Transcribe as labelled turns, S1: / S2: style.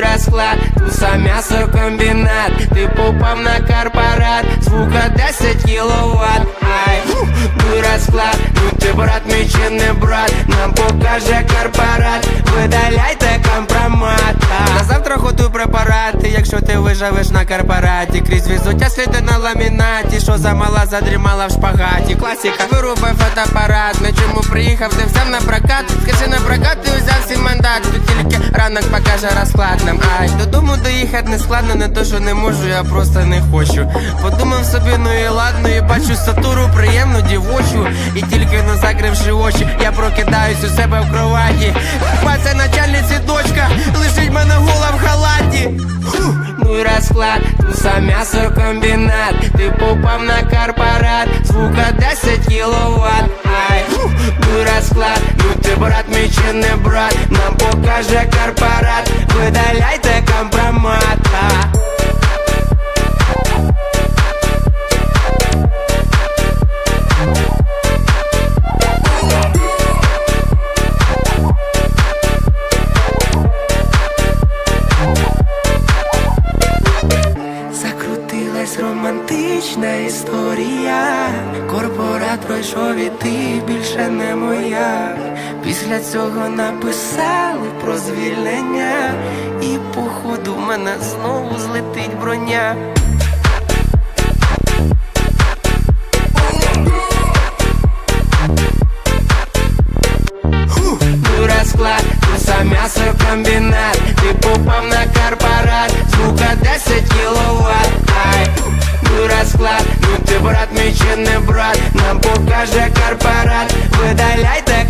S1: розклад, туса м'ясокомбінат, ти попав на корпорат, звука 10 кіловат, ай, ну розклад, ну ти брат мій брат, нам покаже корпорат, видаляйте компромат. На завтра готуй препарати, якщо ти виживеш на корпораті, крізь візуття сліди на ламінаті, що замала задрімала в шпагаті. Класіка, вирубай фотоапарат, на чому приїхав, ти взяв на прокат, скажи на прокат, взяв тут тільки ранок покаже розклад нам. Ай, додому доїхати не складно, не то, що не можу, я просто не хочу. Подумав собі, ну і ладно, і бачу сатуру приємну дівочу, і тільки не закривши очі, я прокидаюсь у себе в кроваті. Паця начальниці дочка, лишить мене гола в халаті. Ну і розклад, туса м'ясокомбінат, ти попав на корпорат, звука 10 кіловат. Ай, фу, ну розклад, ну ти брат мій чи не брат, покаже корпорат, видаляйте компромат. а. Закрутилась романтична історія. Корпорат пройшов і ти більше не моя. Після цього написали про звільнення, і походу в мене знову злетить броня. Розклад, туса м'ясокомбінат Ти попав на корпорат, звука 10 кіловат. Ай, ну розклад, ну ти брат мій чи не брат. Нам покаже корпорат, видаляйте